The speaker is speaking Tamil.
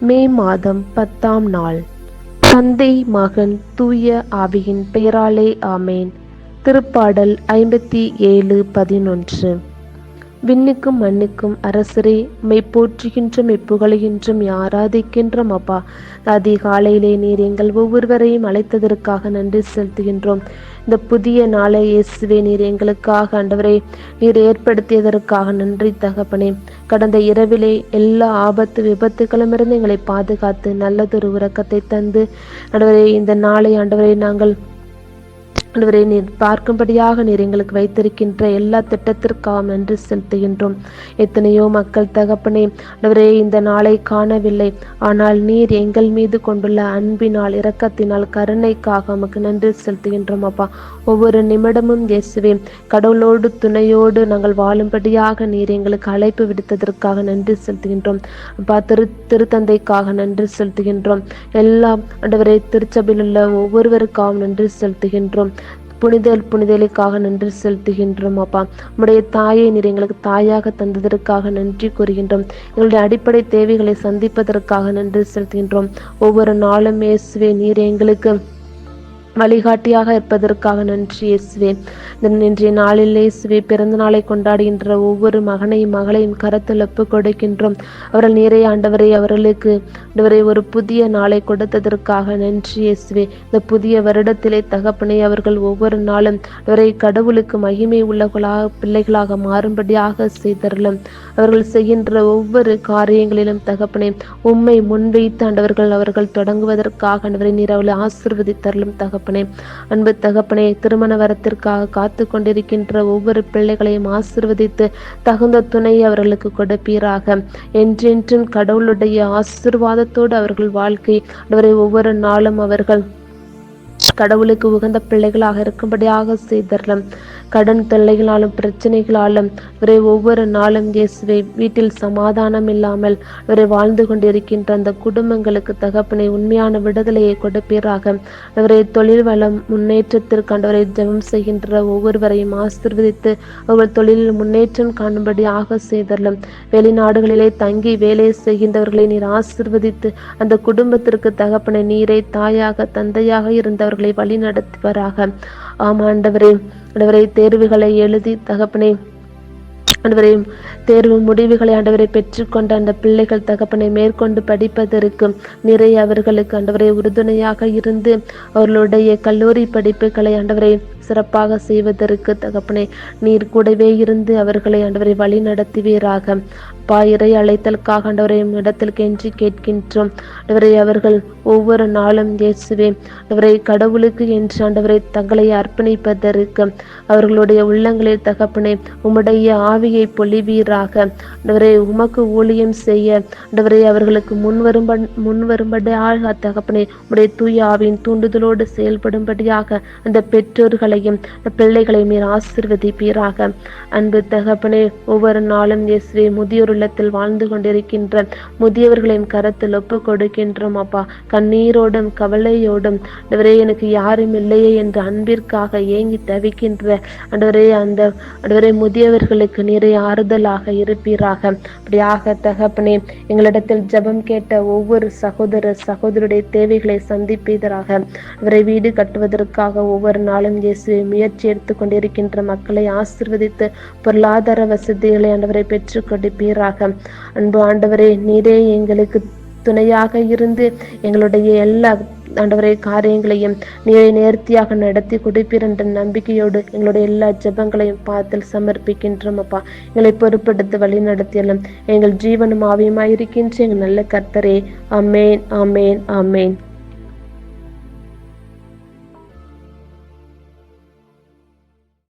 மே மாதம் பத்தாம் நாள். தந்தை மகன் தூய ஆவியின் பெயராலே ஆமேன். திருப்பாடல் ஐம்பத்தி ஏழு பதினொன்று. விண்ணுக்கும் மண்ணுக்கும் அரசரே மெய் போற்றுகின்ற மெப்புகழுகின்றும் ஆராதிக்கின்றோம் அப்பா அதிகாலையிலே நீர் எங்கள் ஒவ்வொருவரையும் அழைத்ததற்காக நன்றி செலுத்துகின்றோம். இந்த புதிய நாளை இயேசுவே நீர் எங்களுக்காக ஆண்டவரே நீர் ஏற்படுத்தியதற்காக நன்றி தகப்பனே. கடந்த இரவிலே எல்லா ஆபத்து விபத்துகளுமிருந்து எங்களை பாதுகாத்து நல்லதொரு உறக்கத்தை தந்து ஆண்டவரே இந்த நாளை ஆண்டவரை நாங்கள் ஆண்டவரே நீர் பார்க்கும்படியாக நீர் எங்களுக்கு வைத்திருக்கின்ற எல்லா திட்டத்திற்காகவும் நன்றி செலுத்துகின்றோம். எத்தனையோ மக்கள் தகப்பனே ஆண்டவரே இந்த நாளை காணவில்லை. ஆனால் நீர் எங்கள் மீது கொண்டுள்ள அன்பினால் இரக்கத்தினால் கருணைக்காக உமக்கு நன்றி செலுத்துகின்றோம் அப்பா. ஒவ்வொரு நிமிடமும் இயேசுவே கடவுளோடு துணையோடு நாங்கள் வாழும்படியாக நீர் எங்களுக்கு அழைப்பு விடுத்ததற்காக நன்றி செலுத்துகின்றோம். அப்பா திரு திருத்தந்தைக்காக நன்றி செலுத்துகின்றோம். எல்லாம் ஆண்டவரே திருச்சபையில் உள்ள ஒவ்வொருவருக்காகவும் நன்றி செலுத்துகின்றோம். புனிதல் புனிதலுக்காக நன்றி செலுத்துகின்றோம் அப்பா. உம்முடைய தாயை நீர் எங்களுக்கு தாயாக தந்ததற்காக நன்றி கூறுகின்றோம். எங்களுடைய அடிப்படை தேவைகளை சந்திப்பதற்காக நன்றி செலுத்துகின்றோம். ஒவ்வொரு நாளும் இயேசுவே நீர் எங்களுக்கு வழிகாட்டியாக இருப்பதற்காக நன்றி இயேசுவே. இன்றைய நாளில் இயேசுவே பிறந்த நாளை கொண்டாடுகின்ற ஒவ்வொரு மகனையும் மகளையும் கரத்தில் ஒப்பு கொடுக்கின்றோம். அவர்கள் நீரை ஆண்டவரை அவர்களுக்கு ஆண்டவரை ஒரு புதிய நாளை கொடுத்ததற்காக நன்றி இயேசுவே. இந்த புதிய வருடத்திலே தகப்பனை அவர்கள் ஒவ்வொரு நாளும் அவரை கடவுளுக்கு மகிமை உள்ளவர்களாக பிள்ளைகளாக மாறும்படியாக செய்தரலும் அவர்கள் செய்கின்ற ஒவ்வொரு காரியங்களிலும் தகப்பனை உம்மை முன்வைத்து ஆண்டவர்கள் அவர்கள் தொடங்குவதற்காக ஆண்டவரை நீர் அவளை ஆசிர்வதித்தரலும் தகப்பனே. அன்பு தகப்பனே திருமண வரத்திற்காக காத்து கொண்டிருக்கின்ற ஒவ்வொரு பிள்ளைகளையும் ஆசிர்வதித்து தகுந்த துணை அவர்களுக்கு கொடுப்பீராக. என்றென்றும் கடவுளுடைய ஆசிர்வாதத்தோடு அவர்கள் வாழ்க்கை அவரை ஒவ்வொரு நாளும் அவர்கள் கடவுளுக்கு உகந்த பிள்ளைகளாக இருக்கும்படியாக செய்தரலாம். கடன் தொல்லைகளாலும் பிரச்சனைகளாலும் இவரை ஒவ்வொரு நாளும் இயேசுவை வீட்டில் சமாதானம் இல்லாமல் இவரை வாழ்ந்து கொண்டிருக்கின்ற அந்த குடும்பங்களுக்கு தகப்பனை உண்மையான விடுதலையை கொடுப்பீராக. அவரை தொழில் வளம் முன்னேற்றத்திற்காண்டவரை ஜெபம் செய்கின்ற ஒவ்வொருவரையும் ஆசிர்வதித்து அவர்கள் தொழிலில் முன்னேற்றம் காணும்படியாக செய்தரலாம். வெளிநாடுகளிலே தங்கி வேலை செய்கின்றவர்களை நீர் ஆசிர்வதித்து அந்த குடும்பத்திற்கு தகப்பனை நீரை தாயாக தந்தையாக இருந்தவர்களை வழி நடத்துவராக. ஆமா ஆண்டவரே ஆண்டவரை தேர்வுகளை எழுதி தகப்பனை. ஆண்டவரை தேர்வு முடிவுகளை ஆண்டவரை பெற்றுக்கொண்ட அந்த பிள்ளைகள் தகப்பனை மேற்கொண்டு படிப்பதற்கு நிறைய அவர்களுக்கு ஆண்டவரை உறுதுணையாக இருந்து அவர்களுடைய கல்லூரி படிப்புகளை ஆண்டவரை சிறப்பாக செய்வதற்கு தகப்பனை நீர் கூடவே இருந்து அவர்களை ஆண்டவரை வழி நடத்துவீராக. பாயிரை அழைத்தலுக்காக ஆண்டவரை இடத்தில் கெஞ்சி கேட்கின்றோம். ஆண்டவரை அவர்கள் ஒவ்வொரு நாளும் இயேசுவே ஆண்டவரை கடவுளுக்கு என்று ஆண்டவரை தங்களை அர்ப்பணிப்பதற்கு அவர்களுடைய உள்ளங்களில் தகப்பனை உம்முடைய ஆவியை பொழிவீராக. ஆண்டவரை உமக்கு ஊழியம் செய்ய ஆண்டவரை அவர்களுக்கு முன்வரும் முன்வரும்படியாக தகப்பனை உடைய தூய ஆவியின் தூண்டுதலோடு செயல்படும்படியாக அந்த பெற்றோர்களை பெற்றோர்களையும் பிள்ளைகளையும் நீர் ஆசிர்வதிப்பீராக. அன்பு தகப்பனே ஒவ்வொரு நாளும் இயேசுவே முதியோர் இல்லத்தில் வாழ்ந்து கொண்டிருக்கின்ற முதியவர்களின் கரத்தில் ஒப்பு கொடுக்கின்றோம் அப்பா. கண்ணீரோடும் கவலையோடும் ஆண்டவரே எனக்கு யாரும் இல்லையே என்று அன்பிற்காக ஏங்கி தவிக்கின்ற ஆண்டவரே அந்த ஆண்டவரே முதியவர்களுக்கு நிறைய ஆறுதலாக இருப்பீராக. அப்படியாக தகப்பனே எங்களிடத்தில் ஜபம் கேட்ட ஒவ்வொரு சகோதர சகோதரருடைய தேவைகளை சந்திப்பீதராக அவரை வீடு கட்டுவதற்காக ஒவ்வொரு நாளும் இயேசு முயற்சி எடுத்துக்கொண்டிருக்கின்ற மக்களை ஆசிர்வதித்து பொருளாதார வசதிகளை ஆண்டவரை பெற்றுக் கொடுப்பீராக. அன்பு ஆண்டவரே நீரே எங்களுக்கு துணையாக இருந்து எங்களுடைய எல்லா ஆண்டவரை காரியங்களையும் நீரை நேர்த்தியாக நடத்தி கொடுப்பீர் என்ற நம்பிக்கையோடு எங்களுடைய எல்லா ஜெபங்களையும் பார்த்தில் சமர்ப்பிக்கின்றோம் அப்பா. எங்களை பொறுப்படுத்த வழி நடத்தியலும் எங்கள் ஜீவனும் ஆவியமாயிருக்கின்ற எங்கள் நல்ல கர்த்தரே. அமேன் அமேன் அமேன்